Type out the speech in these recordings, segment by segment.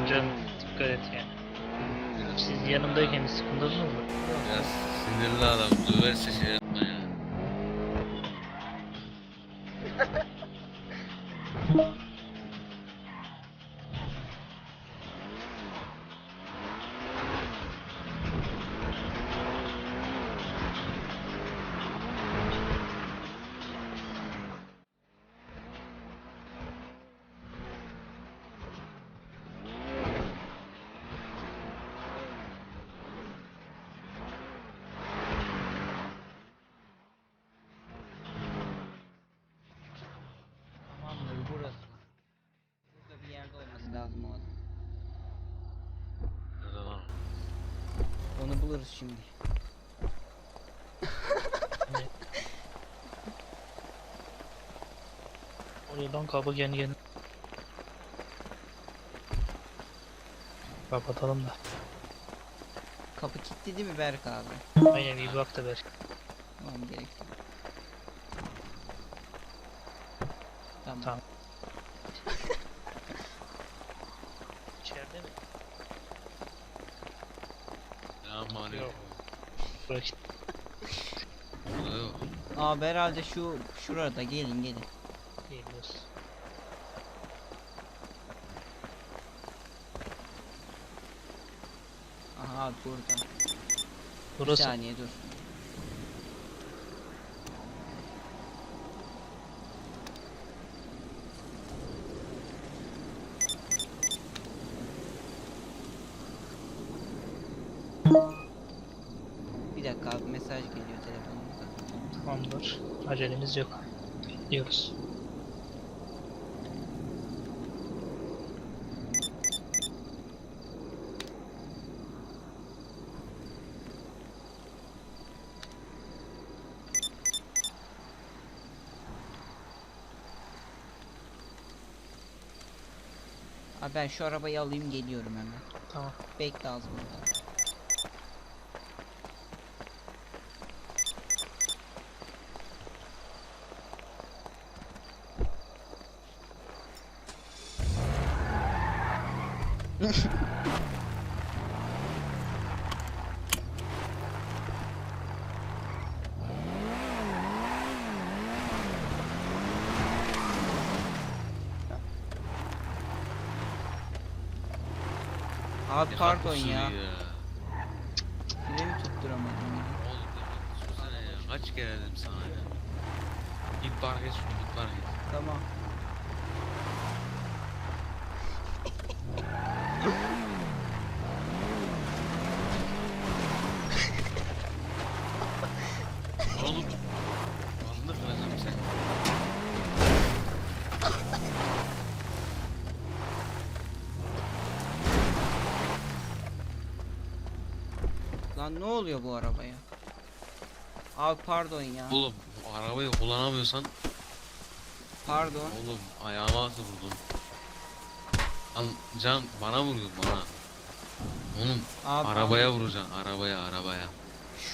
Tamam canım dikkat et yani. Siz yanımdayken sıkıntınız mı? Biraz sinirli adam döverse şey yapma ya. Tamamdır burası. Burada bir yerde olması lazım o adam. Nerede lan? Onu buluruz şimdi. Oraya lan kapı kendi kendine. Kapatalım da. Kapı kilitli değil mi Berk abi? Aynen bir bak da ver. Tamam gerek yok. Tamam. Tamam. İçeride mi? Selamünaleyküm. Yok. Burada yok. Abi herhalde şu şurada gelin gelin. Geliyoruz. Aha burada. Bir Burası. saniye dur. Acelemiz yok. Bekliyoruz. Abi ben şu arabayı alayım geliyorum hemen. Tamam. Bekle az burada. Abi pardon kapısı ya. Freni tutturamadım ya. Oğlum demek. Kaç kere dedim sana ya. Git et şunu git park et. Tamam. Lan ne oluyor bu arabaya? Abi pardon ya. Oğlum o arabayı kullanamıyorsan Pardon. oğlum ayağıma nasıl vurdun? Lan can bana vuruyor bana. Oğlum Abi arabaya vuracaksın arabaya arabaya.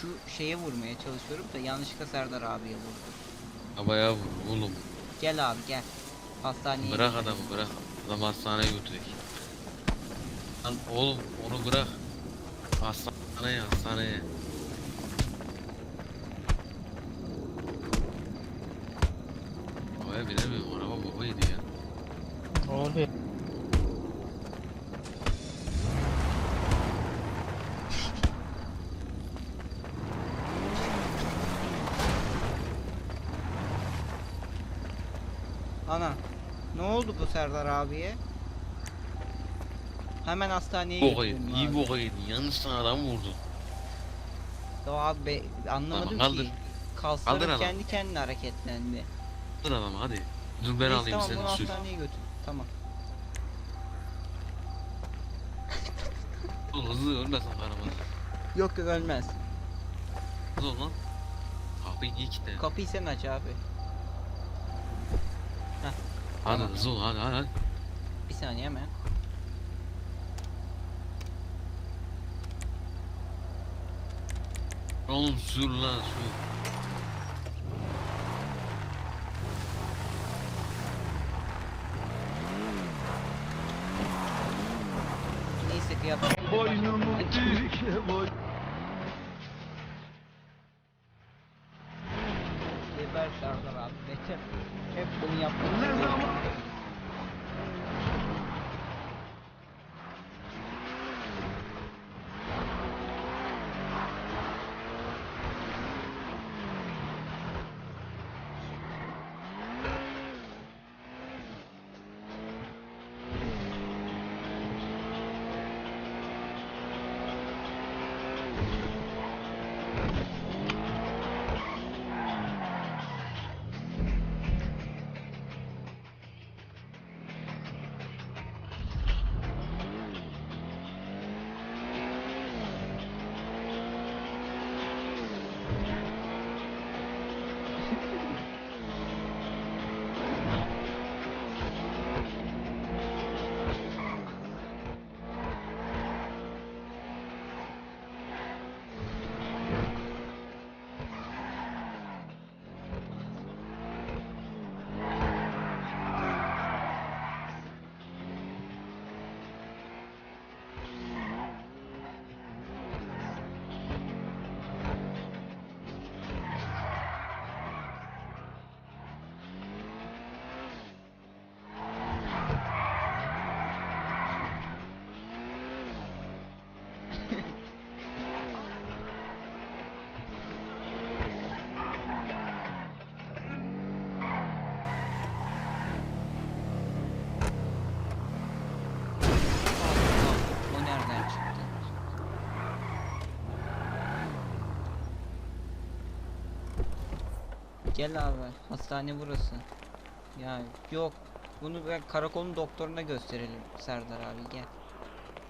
şu şeye vurmaya çalışıyorum da yanlışlıkla Serdar abiye vurdu. Arabaya vur oğlum. Gel abi gel. Hastaneye Bırak gidelim. adamı bırak. Adam hastaneye götürek. Lan oğlum onu bırak. Hastaneye hastaneye. Arabaya binemiyorum. Araba baba yedi ya. Ne oluyor? Ana. Ne oldu bu Serdar abiye? Hemen hastaneye Boka götürelim yedin. İyi abi. boka yedin. Yanlıştan adamı vurdun. Ya abi be- anlamadım Tamam, kaldır. ki. Kaslarım Kaldır adam. kendi kendine hareketlendi. Dur adamı hadi. Dur ben Neyse, alayım tamam, bunu seni sür. hastaneye götür. Tamam. Dur hızlı ölmesin kanımız. Yok yok ölmez. Hızlı ol lan. Kapıyı niye kilitle? Kapıyı sen aç abi. Hadi tamam. hızlı ol hadi hadi hadi. Bir saniye hemen. Oğlum sür lan sür. boynumu bükle boy Geber Serdar abi. Hep bunu yapmak Ne zaman Gel abi. Hastane burası. Ya yok. Bunu ben karakolun doktoruna gösterelim Serdar abi gel.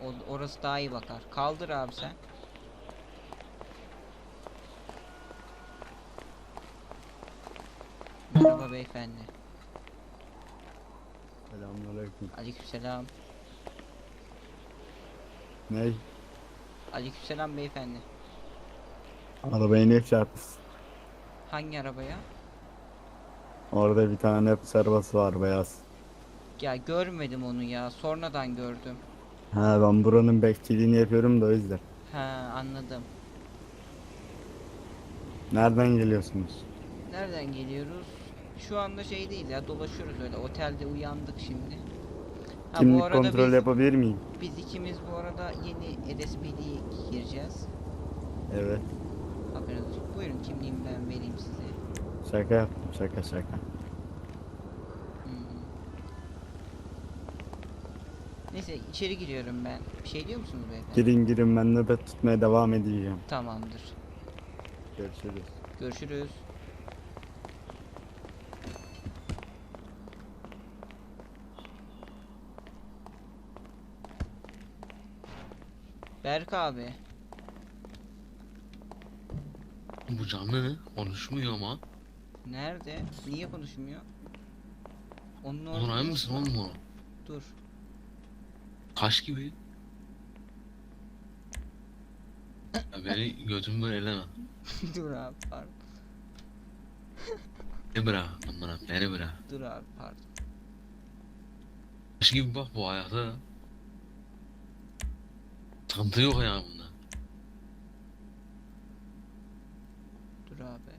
O, orası daha iyi bakar. Kaldır abi sen. Merhaba beyefendi. Selamünaleyküm. Aleykümselam. Ney? Aleykümselam beyefendi. Arabayı ne çarptın? Hangi arabaya? Orada bir tane nefes arabası var beyaz. Ya görmedim onu ya. Sonradan gördüm. Ha ben buranın bekçiliğini yapıyorum da o yüzden. Ha anladım. Nereden geliyorsunuz? Nereden geliyoruz? Şu anda şey değil ya dolaşıyoruz öyle. Otelde uyandık şimdi. Ha Kimlik bu arada kontrol biz, yapabilir miyim? biz ikimiz bu arada yeni LSPD'ye gireceğiz. Evet. Haberiniz olsun. Buyurun kimliğimi ben vereyim size. Şaka yaptım şaka şaka. Hmm. Neyse içeri giriyorum ben. Bir şey diyor musunuz beyefendi? Girin girin ben nöbet tutmaya devam edeceğim. Tamamdır. Görüşürüz. Görüşürüz. Berk abi. Bu canlı konuşmuyor ama. Nerede? Niye konuşmuyor? Onun orada emin misin oğlum o? Dur. Kaş gibi. Ya beni götümü böyle eleme. dur abi pardon. Beni bırak amına beni bırak. Dur abi pardon. Kaş gibi bak bu ayakta. Sıkıntı yok ya bunda. Dur abi.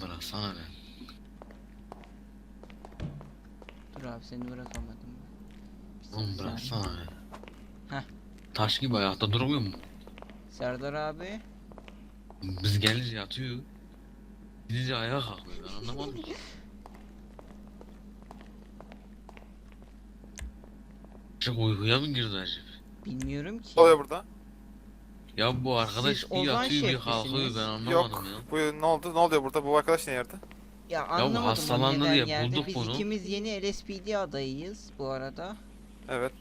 Bıraksana be. Dur abi seni bırakamadım ben. Oğlum bıraksana be. Heh. Taş gibi ayakta durmuyor mu? Serdar abi. Biz gelince yatıyor. Gidince ayağa kalkıyor ben anlamadım ki. Çok uykuya mı girdi acaba? Bilmiyorum ki. Ne oluyor burada? Ya bu arkadaş Siz bir Ozan yatıyor bir kalkıyor ben anlamadım Yok. ya. Bu ne oldu? Ne oluyor burada? Bu arkadaş ne yerde? Ya anlamadım o hastalandı neden diye yerde. bulduk Biz bunu. ikimiz yeni LSPD adayıyız bu arada. Evet.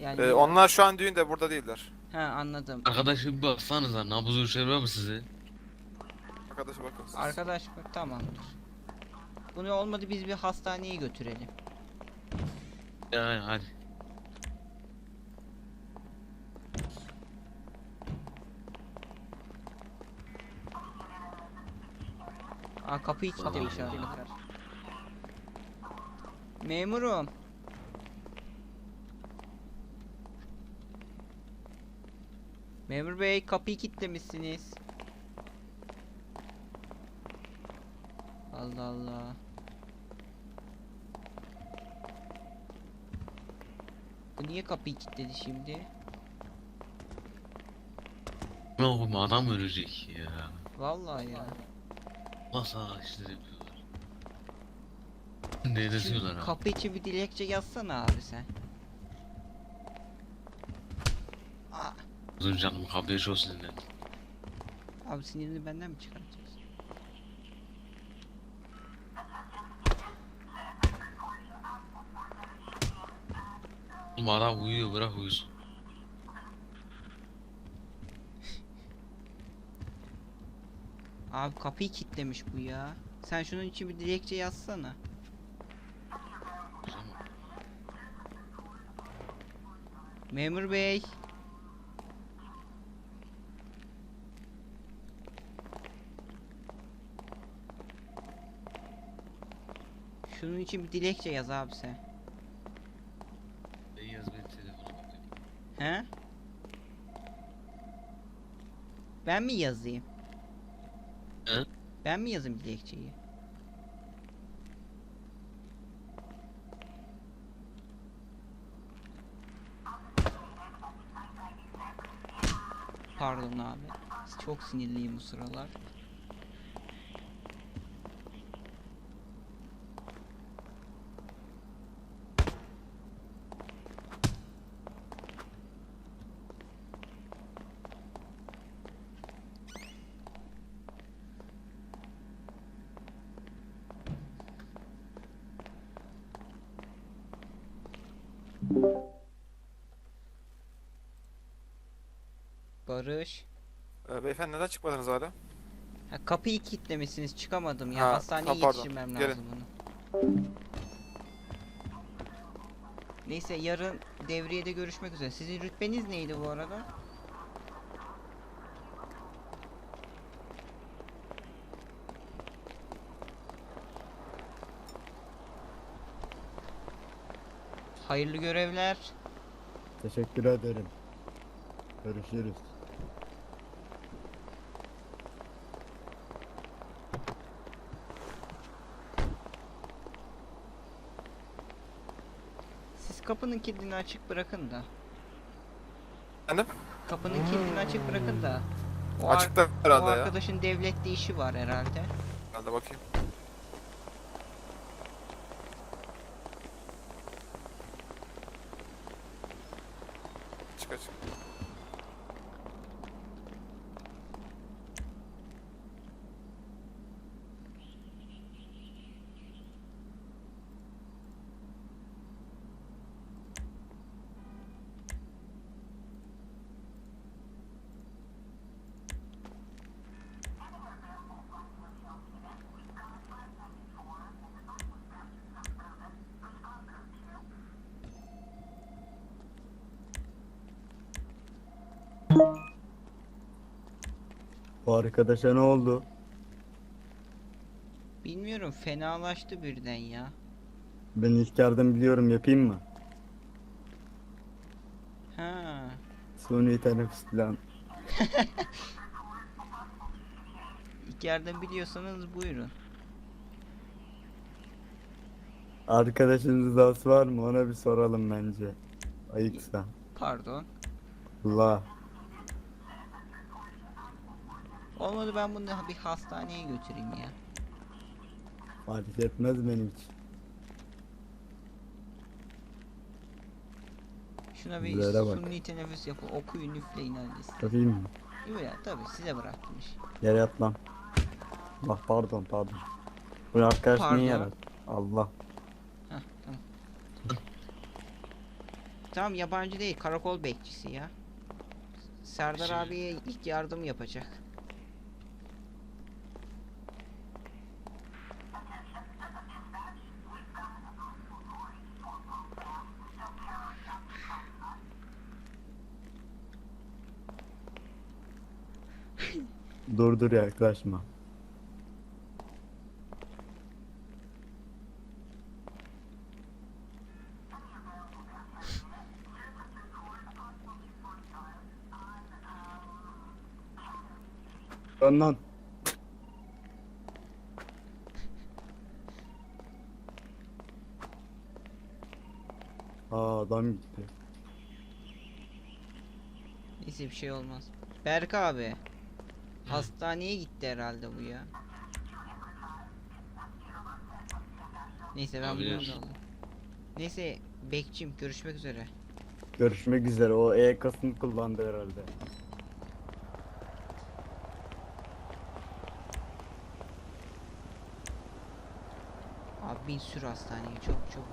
Yani Ee, onlar şu an düğünde burada değiller. ha anladım. Arkadaş bir baksanıza nabız ölçer var mı size? Arkadaşa bakın siz. Arkadaş bak tamamdır. Bunu olmadı biz bir hastaneye götürelim. Yani hadi. Aa kapıyı kilitlemiş ha. Memurum. Memur bey kapıyı kilitlemişsiniz. Allah Allah. Bu niye kapıyı kilitledi şimdi? Oğlum adam ölecek ya. Vallahi ya. Nasıl işler yapıyorlar. Ne yazıyorlar abi? Kapı için bir dilekçe yazsana abi sen. Aa, Uzun canım kapıya çok sinirlendim. abi sinirini benden mi çıkartacaksın? Oğlum adam uyuyor bırak uyusun. Abi kapıyı kilitlemiş bu ya. Sen şunun için bir dilekçe yazsana. Memur bey. Şunun için bir dilekçe yaz abi sen. Ben yaz benim telefona bakayım. He? Ben mi yazayım? Ben mi yazayım dilekçeyi? Pardon abi. Çok sinirliyim bu sıralar. Barış. Ee, beyefendi neden çıkmadınız hala? Ha, kapıyı kilitlemişsiniz çıkamadım ya. Ha, Hastaneye ha, pardon. yetiştirmem Gelin. lazım bunu. Neyse yarın devriyede görüşmek üzere. Sizin rütbeniz neydi bu arada? Hayırlı görevler. Teşekkür ederim. Görüşürüz. Siz kapının kilidini açık bırakın da. Efendim? Kapının kilidini açık bırakın da. O ar- Açıkta o herhalde ya. arkadaşın devlette işi var herhalde. De bakayım. Çık açık. Bu arkadaşa ne oldu? Bilmiyorum fenalaştı birden ya. Ben ilk yardım biliyorum yapayım mı? Ha. Suni teneffüs falan. İlk yerden biliyorsanız buyurun. Arkadaşın rızası var mı? Ona bir soralım bence. Ayıksa. Pardon. Allah. Olmadı ben bunu bir hastaneye götüreyim ya. Fark etmez benim için. Şuna bir bak. sunni teneffüs yapın. Okuyun üfleyin hadi. siz. Yapayım mı? Yok ya tabi size bıraktım işi. Yere yat lan. Bak pardon pardon. Bu arkadaş Pardon. niye yaradı? Allah. Heh tamam. tamam yabancı değil karakol bekçisi ya. Serdar Şey- abiye ilk yardım yapacak. Dur dur yaklaşma. Lan lan. Aa adam gitti. Neyse bir şey olmaz. Berk abi. Hastaneye gitti herhalde bu ya. Neyse ben bunu Olabilir. da alayım. Neyse bekçim görüşmek üzere. Görüşmek üzere. O EK'sını kullandı herhalde. Abi bin sür hastaneye çok çok.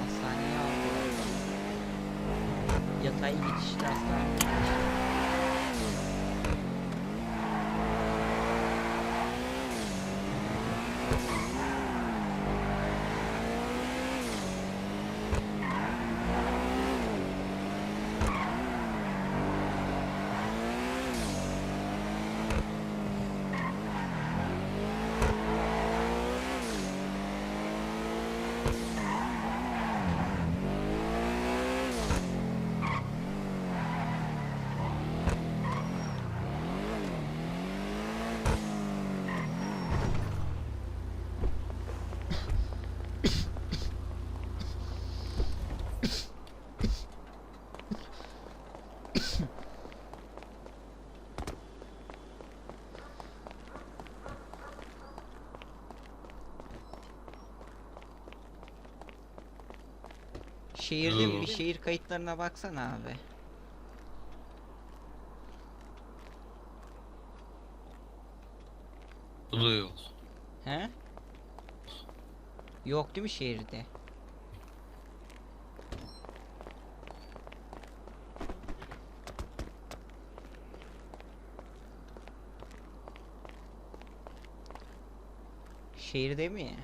Hastaneye aldı. Yatay geçişli hastane. Şehirde? Bir şehir kayıtlarına baksana abi. Bu da yok. He? Yok değil mi şehirde? Şehirde mi?